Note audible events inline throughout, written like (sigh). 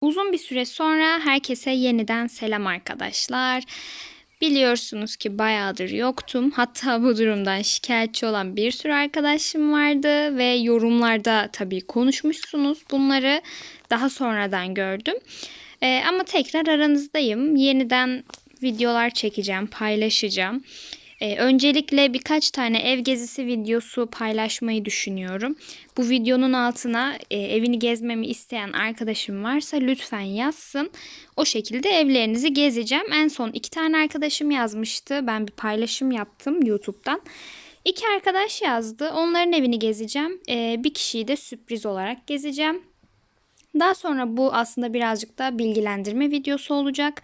Uzun bir süre sonra herkese yeniden selam arkadaşlar. Biliyorsunuz ki bayağıdır yoktum. Hatta (laughs) bu durumdan şikayetçi olan bir sürü arkadaşım vardı ve yorumlarda tabii konuşmuşsunuz. Bunları daha sonradan gördüm. Ee, ama tekrar aranızdayım. Yeniden videolar çekeceğim, paylaşacağım. Ee, öncelikle birkaç tane ev gezisi videosu paylaşmayı düşünüyorum. Bu videonun altına e, evini gezmemi isteyen arkadaşım varsa lütfen yazsın. O şekilde evlerinizi gezeceğim. En son iki tane arkadaşım yazmıştı. Ben bir paylaşım yaptım YouTube'dan. İki arkadaş yazdı. Onların evini gezeceğim. Ee, bir kişiyi de sürpriz olarak gezeceğim. Daha sonra bu aslında birazcık da bilgilendirme videosu olacak.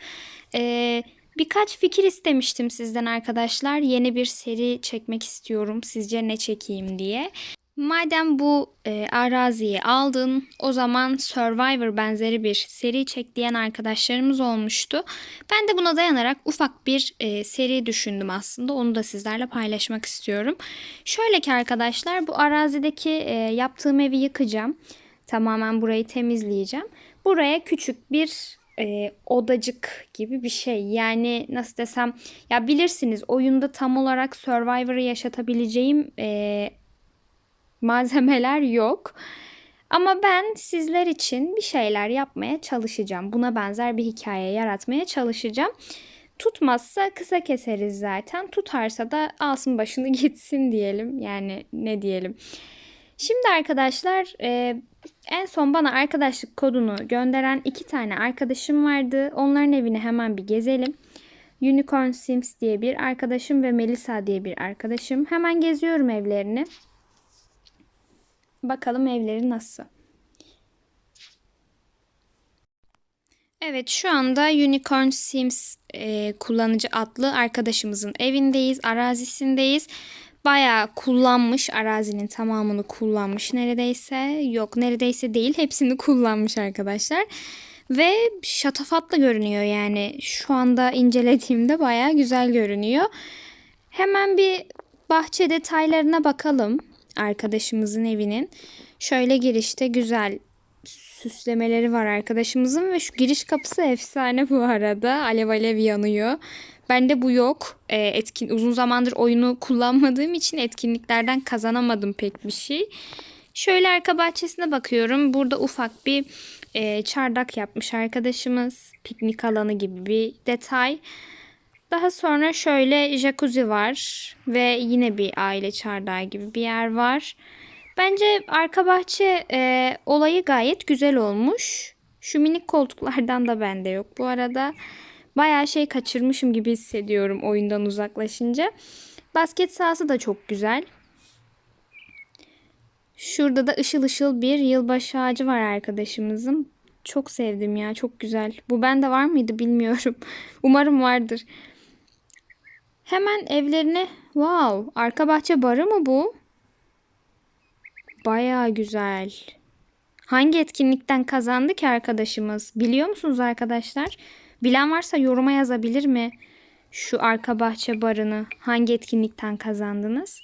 Ee, birkaç fikir istemiştim sizden arkadaşlar. Yeni bir seri çekmek istiyorum. Sizce ne çekeyim diye. Madem bu e, araziyi aldın, o zaman Survivor benzeri bir seri çek diyen arkadaşlarımız olmuştu. Ben de buna dayanarak ufak bir e, seri düşündüm aslında. Onu da sizlerle paylaşmak istiyorum. Şöyle ki arkadaşlar bu arazideki e, yaptığım evi yıkacağım. Tamamen burayı temizleyeceğim. Buraya küçük bir e, odacık gibi bir şey. Yani nasıl desem ya bilirsiniz oyunda tam olarak Survivor'ı yaşatabileceğim e, malzemeler yok. Ama ben sizler için bir şeyler yapmaya çalışacağım. Buna benzer bir hikaye yaratmaya çalışacağım. Tutmazsa kısa keseriz zaten. Tutarsa da alsın başını (laughs) gitsin diyelim. Yani ne diyelim. Şimdi arkadaşlar en son bana arkadaşlık kodunu gönderen iki tane arkadaşım vardı. Onların evini hemen bir gezelim. Unicorn Sims diye bir arkadaşım ve Melisa diye bir arkadaşım. Hemen geziyorum evlerini. Bakalım evleri nasıl. Evet şu anda Unicorn Sims e, kullanıcı adlı arkadaşımızın evindeyiz, arazisindeyiz. Bayağı kullanmış, arazinin tamamını kullanmış neredeyse. Yok neredeyse değil, hepsini (laughs) kullanmış arkadaşlar. Ve şatafatlı görünüyor yani. Şu anda incelediğimde bayağı güzel görünüyor. Hemen bir bahçe detaylarına bakalım arkadaşımızın evinin. Şöyle girişte güzel süslemeleri var arkadaşımızın ve şu giriş kapısı efsane bu arada. Alev alev yanıyor. Bende bu yok. E, etkin uzun zamandır oyunu kullanmadığım için etkinliklerden kazanamadım pek bir şey. Şöyle arka bahçesine bakıyorum. Burada ufak bir e, çardak yapmış arkadaşımız. Piknik alanı gibi bir detay. Daha sonra şöyle jacuzzi var ve yine bir aile çardağı gibi bir yer var. Bence arka bahçe e, olayı gayet güzel olmuş. Şu minik koltuklardan da bende yok bu arada. Bayağı şey kaçırmışım gibi hissediyorum oyundan uzaklaşınca. Basket sahası da çok güzel. Şurada da ışıl ışıl bir yılbaşı ağacı var arkadaşımızın. Çok sevdim ya çok güzel. Bu bende var mıydı bilmiyorum. (laughs) Umarım vardır. Hemen evlerine wow arka bahçe barı mı bu? Baya güzel. Hangi etkinlikten kazandı ki arkadaşımız? Biliyor musunuz arkadaşlar? Bilen varsa yoruma yazabilir mi? Şu arka bahçe barını hangi etkinlikten kazandınız?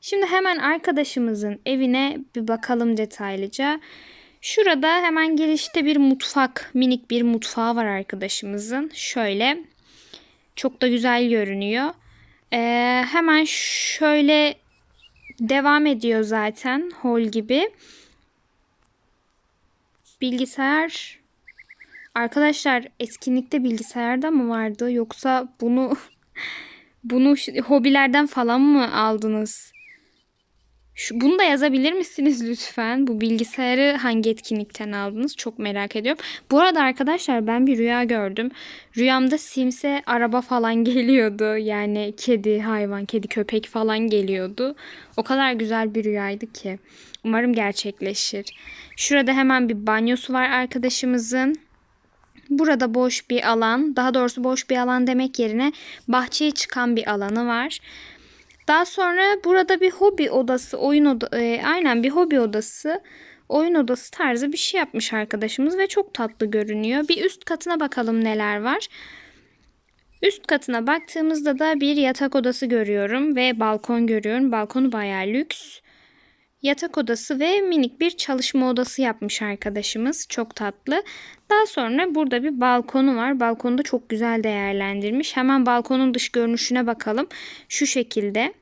Şimdi hemen arkadaşımızın evine bir bakalım detaylıca. Şurada hemen girişte bir mutfak, minik bir mutfağı var arkadaşımızın. Şöyle çok da güzel görünüyor. Ee, hemen şöyle devam ediyor zaten hol gibi. Bilgisayar Arkadaşlar etkinlikte bilgisayarda mı vardı yoksa bunu (laughs) bunu hobilerden falan mı aldınız? Şu, bunu da yazabilir misiniz lütfen? Bu bilgisayarı hangi etkinlikten aldınız? Çok merak ediyorum. Bu arada arkadaşlar ben bir rüya gördüm. Rüyamda Sims'e araba falan (laughs) geliyordu. Yani kedi, hayvan, kedi, köpek falan geliyordu. O kadar güzel bir rüyaydı ki. Umarım gerçekleşir. Şurada hemen bir banyosu var arkadaşımızın. Burada boş bir alan, daha doğrusu boş bir alan demek yerine bahçeye çıkan bir alanı var. Daha sonra burada bir hobi odası, oyun oda, e, aynen bir hobi odası, oyun odası tarzı bir şey yapmış arkadaşımız ve çok tatlı görünüyor. Bir üst katına bakalım neler var. Üst katına baktığımızda da bir yatak odası görüyorum ve balkon görüyorum. Balkonu bayağı lüks. Yatak odası ve minik bir çalışma odası yapmış arkadaşımız. Çok tatlı. Daha sonra burada bir balkonu var. Balkonu da çok güzel değerlendirmiş. Hemen balkonun dış görünüşüne bakalım. Şu şekilde.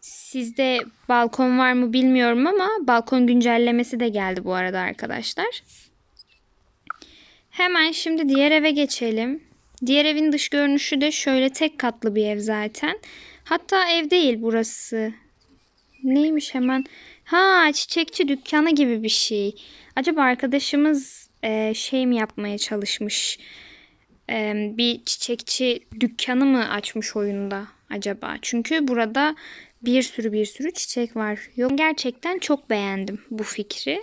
Sizde balkon var mı bilmiyorum ama balkon güncellemesi de geldi bu arada arkadaşlar. Hemen şimdi diğer eve geçelim. Diğer evin dış görünüşü de şöyle tek katlı bir ev zaten. Hatta ev değil burası. Neymiş hemen? Ha çiçekçi dükkanı gibi bir şey. Acaba arkadaşımız e, şey mi yapmaya çalışmış? E, bir çiçekçi dükkanı mı açmış oyunda acaba? Çünkü burada bir sürü bir sürü çiçek var. Yok gerçekten çok beğendim bu fikri.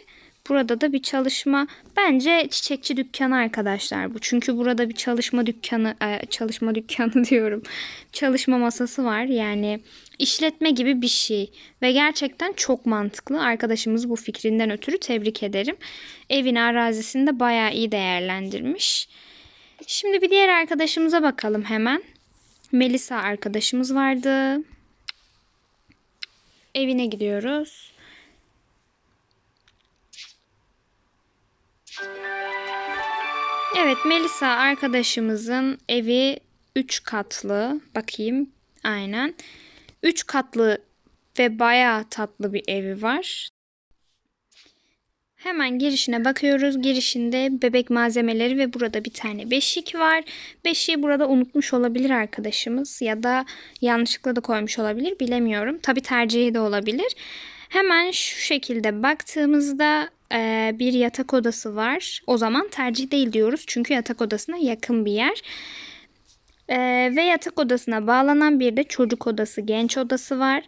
Burada da bir çalışma bence çiçekçi dükkanı arkadaşlar bu. Çünkü burada bir çalışma dükkanı e, çalışma dükkanı (laughs) diyorum. Çalışma masası var. Yani işletme gibi bir şey ve gerçekten çok mantıklı. Arkadaşımız bu fikrinden ötürü tebrik ederim. Evin arazisini de bayağı iyi değerlendirmiş. Şimdi bir diğer arkadaşımıza bakalım hemen. Melisa arkadaşımız vardı. Evine gidiyoruz. Evet Melisa arkadaşımızın evi 3 katlı. Bakayım. Aynen. 3 katlı ve bayağı tatlı bir evi var. Hemen girişine bakıyoruz. Girişinde bebek malzemeleri ve burada bir tane beşik var. Beşiği burada unutmuş olabilir arkadaşımız ya da yanlışlıkla da koymuş olabilir bilemiyorum. Tabi tercihi de olabilir. Hemen şu şekilde baktığımızda e, bir yatak odası var. O zaman tercih değil diyoruz çünkü yatak odasına yakın bir yer. E, ve yatak odasına bağlanan bir de çocuk odası, genç odası var.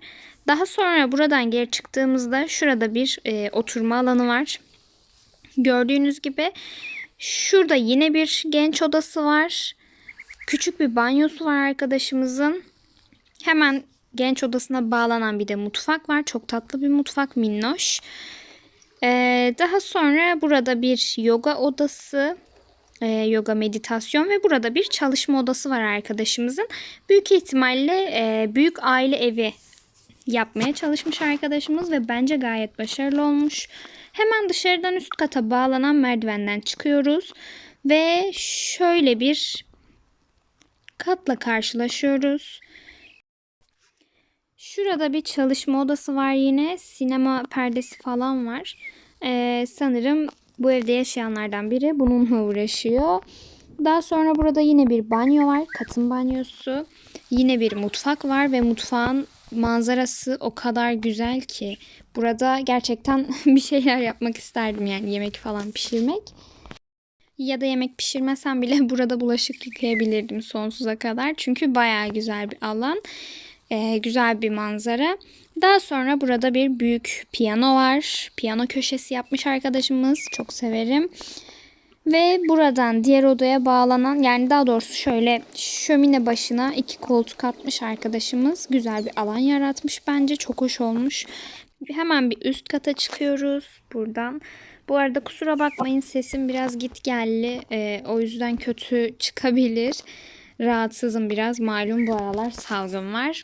Daha sonra buradan geri çıktığımızda şurada bir e, oturma alanı var. Gördüğünüz gibi şurada yine bir genç odası var. Küçük bir banyosu var arkadaşımızın. Hemen genç odasına bağlanan bir de mutfak var. Çok tatlı bir mutfak minnoş. Ee, daha sonra burada bir yoga odası, e, yoga meditasyon ve burada bir çalışma odası var arkadaşımızın. Büyük ihtimalle e, büyük aile evi yapmaya çalışmış arkadaşımız ve bence gayet başarılı olmuş. Hemen dışarıdan üst kata bağlanan merdivenden çıkıyoruz ve şöyle bir katla karşılaşıyoruz. Şurada bir çalışma odası var yine. Sinema perdesi falan var. Ee, sanırım bu evde yaşayanlardan biri bununla uğraşıyor. Daha sonra burada yine bir banyo var. Katın banyosu. Yine bir mutfak var ve mutfağın manzarası o kadar güzel ki. Burada gerçekten (laughs) bir şeyler yapmak isterdim yani yemek falan pişirmek. Ya da yemek pişirmesem bile (laughs) burada bulaşık yıkayabilirdim sonsuza kadar. Çünkü baya güzel bir alan. Ee, güzel bir manzara. Daha sonra burada bir büyük piyano var. Piyano köşesi yapmış arkadaşımız. Çok severim. Ve buradan diğer odaya bağlanan yani daha doğrusu şöyle şömine başına iki koltuk atmış arkadaşımız. Güzel bir alan yaratmış bence. Çok hoş olmuş. Hemen bir üst kata çıkıyoruz buradan. Bu arada kusura bakmayın sesim biraz git gelli. Ee, o yüzden kötü (laughs) çıkabilir. Rahatsızım biraz. Malum bu aralar salgın var.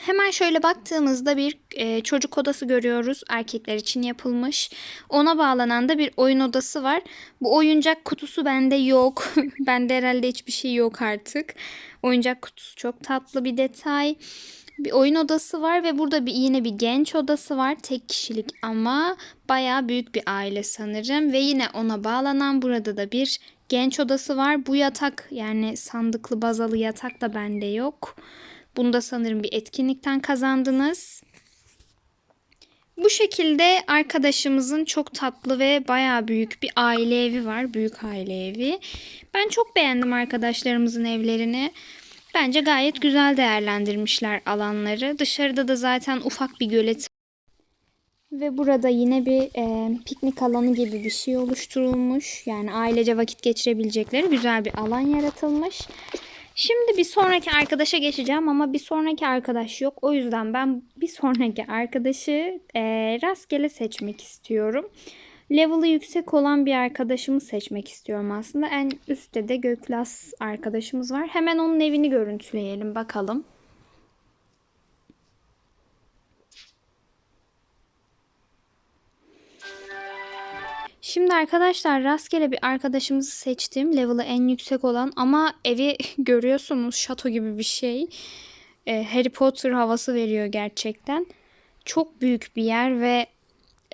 Hemen şöyle baktığımızda bir e, çocuk odası görüyoruz. Erkekler için yapılmış. Ona bağlanan da bir oyun odası var. Bu oyuncak kutusu bende yok. (laughs) bende herhalde hiçbir şey yok artık. Oyuncak kutusu çok tatlı bir detay. Bir oyun odası var ve burada bir yine bir genç odası var. Tek kişilik ama baya büyük bir aile sanırım. Ve yine ona bağlanan burada da bir genç odası var. Bu yatak yani sandıklı bazalı yatak da bende yok. Bunu da sanırım bir etkinlikten kazandınız. Bu şekilde arkadaşımızın çok tatlı ve baya büyük bir aile evi var. Büyük aile evi. Ben çok beğendim arkadaşlarımızın evlerini. Bence gayet güzel değerlendirmişler alanları. Dışarıda da zaten ufak bir gölet ve burada yine bir e, piknik alanı gibi bir şey oluşturulmuş. Yani ailece vakit geçirebilecekleri güzel bir alan yaratılmış. Şimdi bir sonraki arkadaşa geçeceğim ama bir sonraki arkadaş yok. O yüzden ben bir sonraki arkadaşı e, rastgele seçmek istiyorum. Level'ı yüksek olan bir arkadaşımı seçmek istiyorum aslında. En üstte de Göklas arkadaşımız var. Hemen onun evini görüntüleyelim bakalım. Şimdi arkadaşlar rastgele bir arkadaşımızı seçtim. Level'ı en yüksek olan ama evi (laughs) görüyorsunuz şato gibi bir şey. Ee, Harry Potter havası veriyor gerçekten. Çok büyük bir yer ve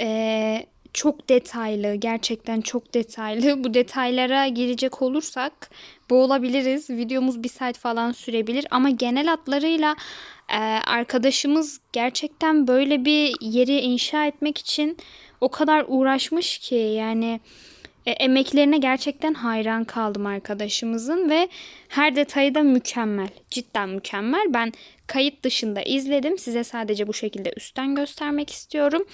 ee, çok detaylı. Gerçekten çok detaylı. (laughs) Bu detaylara girecek olursak boğulabiliriz. Videomuz bir saat falan sürebilir ama genel hatlarıyla ee, arkadaşımız gerçekten böyle bir yeri inşa etmek için o kadar uğraşmış ki yani e, emeklerine gerçekten hayran kaldım arkadaşımızın ve her detayı da mükemmel. Cidden mükemmel. Ben kayıt dışında izledim. Size sadece bu şekilde üstten göstermek istiyorum.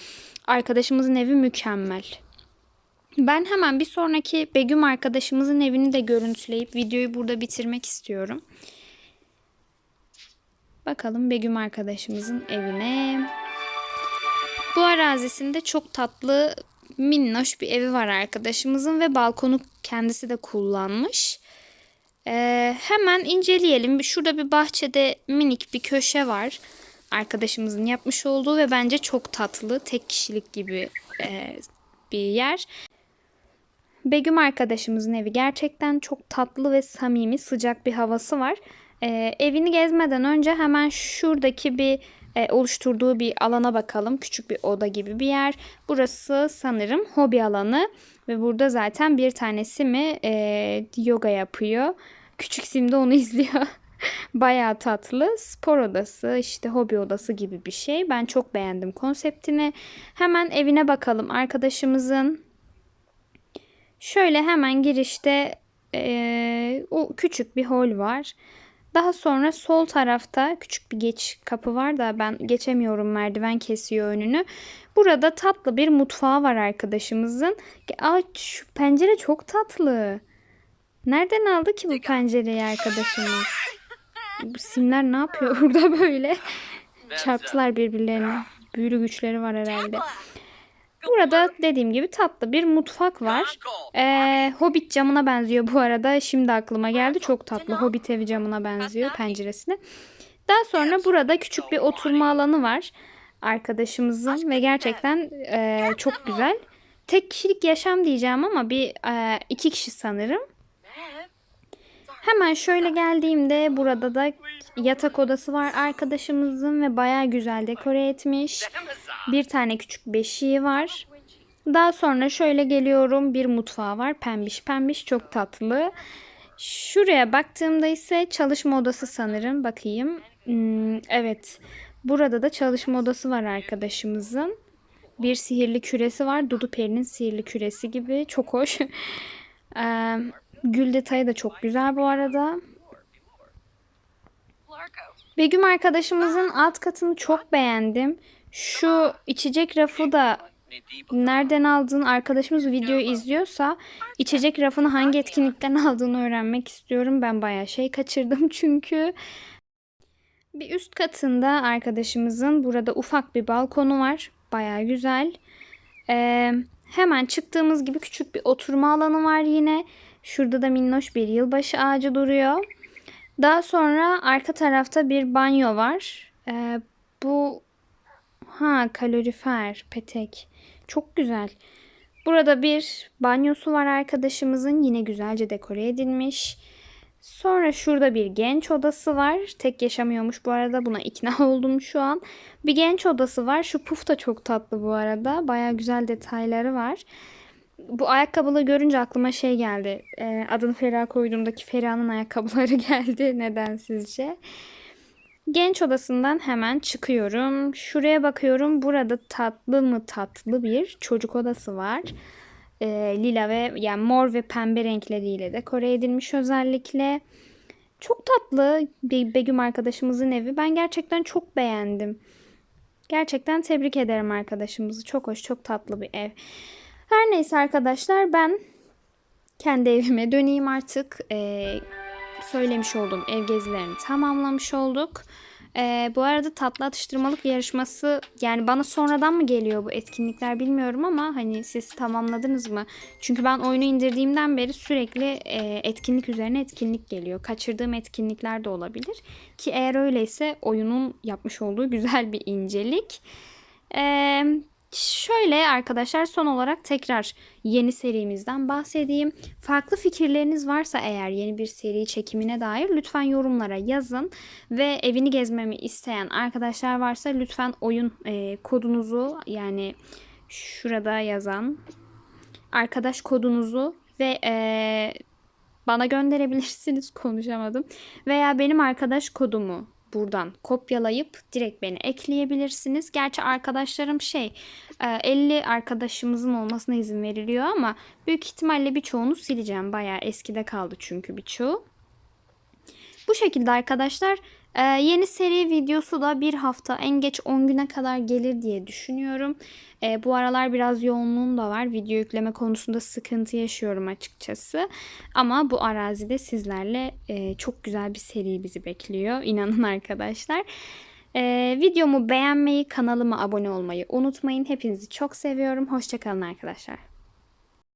Arkadaşımızın evi mükemmel. Ben hemen bir sonraki Begüm arkadaşımızın evini de görüntüleyip videoyu burada bitirmek istiyorum. Bakalım Begüm arkadaşımızın evine. Bu arazisinde çok tatlı minnoş bir evi var arkadaşımızın ve balkonu kendisi de kullanmış. Ee, hemen inceleyelim. Şurada bir bahçede minik bir köşe var. Arkadaşımızın yapmış olduğu ve bence çok tatlı. Tek kişilik gibi e, bir yer. Begüm arkadaşımızın evi gerçekten çok tatlı ve samimi, sıcak bir havası var. Ee, evini gezmeden önce hemen şuradaki bir e, oluşturduğu bir alana bakalım. Küçük bir oda gibi bir yer. Burası sanırım hobi alanı ve burada zaten bir tanesi mi e, yoga yapıyor. Küçük Sim de onu (laughs) izliyor. Bayağı tatlı. Spor odası, işte hobi odası gibi bir şey. Ben çok beğendim konseptini. Hemen evine bakalım. Arkadaşımızın şöyle hemen girişte e, o küçük bir hol var. Daha sonra sol tarafta küçük bir geç kapı var da ben geçemiyorum merdiven kesiyor önünü. Burada tatlı bir mutfağı var arkadaşımızın. Aa, şu pencere çok tatlı. Nereden aldı ki bu pencereyi arkadaşımız? Bu simler ne yapıyor (laughs) burada böyle? Çarptılar birbirlerine. Büyülü güçleri var herhalde. Burada dediğim gibi tatlı bir mutfak var. Ee, Hobbit camına benziyor bu arada. Şimdi aklıma geldi. Çok tatlı. Hobbit evi camına benziyor penceresine. Daha sonra burada küçük bir oturma alanı var. Arkadaşımızın ve gerçekten e, çok güzel. Tek kişilik yaşam diyeceğim ama bir e, iki kişi sanırım. Hemen şöyle geldiğimde burada da yatak odası var arkadaşımızın ve baya güzel dekore etmiş. Bir tane küçük beşiği var. Daha sonra şöyle geliyorum bir mutfağı var pembiş pembiş çok tatlı. Şuraya baktığımda ise çalışma odası sanırım bakayım. Hmm, evet burada da çalışma odası var arkadaşımızın. Bir sihirli küresi var. Dudu Peri'nin sihirli küresi gibi. Çok hoş. (laughs) ee, Gül detayı da çok güzel bu arada. Begüm arkadaşımızın alt katını çok beğendim. Şu içecek rafı da nereden aldığını arkadaşımız videoyu izliyorsa içecek rafını hangi etkinlikten aldığını öğrenmek istiyorum. Ben bayağı şey kaçırdım (laughs) çünkü. Bir üst katında arkadaşımızın burada ufak bir balkonu var. Bayağı güzel. Ee, hemen çıktığımız gibi küçük bir oturma alanı var yine. Şurada da minnoş bir yılbaşı ağacı duruyor. Daha sonra arka tarafta bir banyo var. Ee, bu ha kalorifer petek. Çok güzel. Burada bir banyosu var arkadaşımızın. Yine güzelce dekore edilmiş. Sonra şurada bir genç odası var. Tek yaşamıyormuş bu arada. Buna ikna (laughs) oldum şu an. Bir genç odası var. Şu puf da çok tatlı bu arada. Baya güzel detayları var bu ayakkabıları görünce aklıma şey geldi. E, adını Feriha koyduğumdaki Feriha'nın ayakkabıları (laughs) geldi. Neden sizce? Genç odasından hemen çıkıyorum. Şuraya bakıyorum. Burada tatlı mı tatlı bir çocuk odası var. E, lila ve yani mor ve pembe renkleriyle dekore edilmiş özellikle. Çok tatlı bir Begüm arkadaşımızın evi. Ben gerçekten çok beğendim. Gerçekten tebrik ederim arkadaşımızı. Çok hoş, çok tatlı bir ev. Her neyse arkadaşlar ben kendi evime döneyim artık. Ee, söylemiş olduğum ev gezilerini tamamlamış olduk. Ee, bu arada tatlı atıştırmalık yarışması yani bana sonradan mı geliyor bu etkinlikler bilmiyorum ama hani siz tamamladınız mı? Çünkü ben oyunu indirdiğimden beri sürekli e, etkinlik üzerine etkinlik geliyor. Kaçırdığım etkinlikler de olabilir. Ki eğer öyleyse oyunun yapmış olduğu güzel bir incelik. Eee Şöyle arkadaşlar son olarak tekrar yeni serimizden bahsedeyim. Farklı fikirleriniz varsa eğer yeni bir seri çekimine dair lütfen yorumlara yazın. Ve evini gezmemi isteyen arkadaşlar varsa lütfen oyun e, kodunuzu yani şurada yazan arkadaş kodunuzu ve e, bana gönderebilirsiniz (laughs) konuşamadım. Veya benim arkadaş kodumu buradan kopyalayıp direkt beni ekleyebilirsiniz. Gerçi arkadaşlarım şey e, 50 arkadaşımızın olmasına izin veriliyor ama büyük ihtimalle birçoğunu sileceğim. Bayağı eskide kaldı çünkü birçoğu. Bu şekilde arkadaşlar e, yeni seri videosu da bir hafta en geç 10 güne kadar gelir diye düşünüyorum. E, bu aralar biraz yoğunluğum da var. Video yükleme konusunda sıkıntı yaşıyorum açıkçası. Ama bu arazide sizlerle e, çok güzel bir seri bizi bekliyor. (laughs) İnanın arkadaşlar. E, videomu beğenmeyi, kanalıma abone olmayı unutmayın. Hepinizi çok seviyorum. Hoşçakalın arkadaşlar.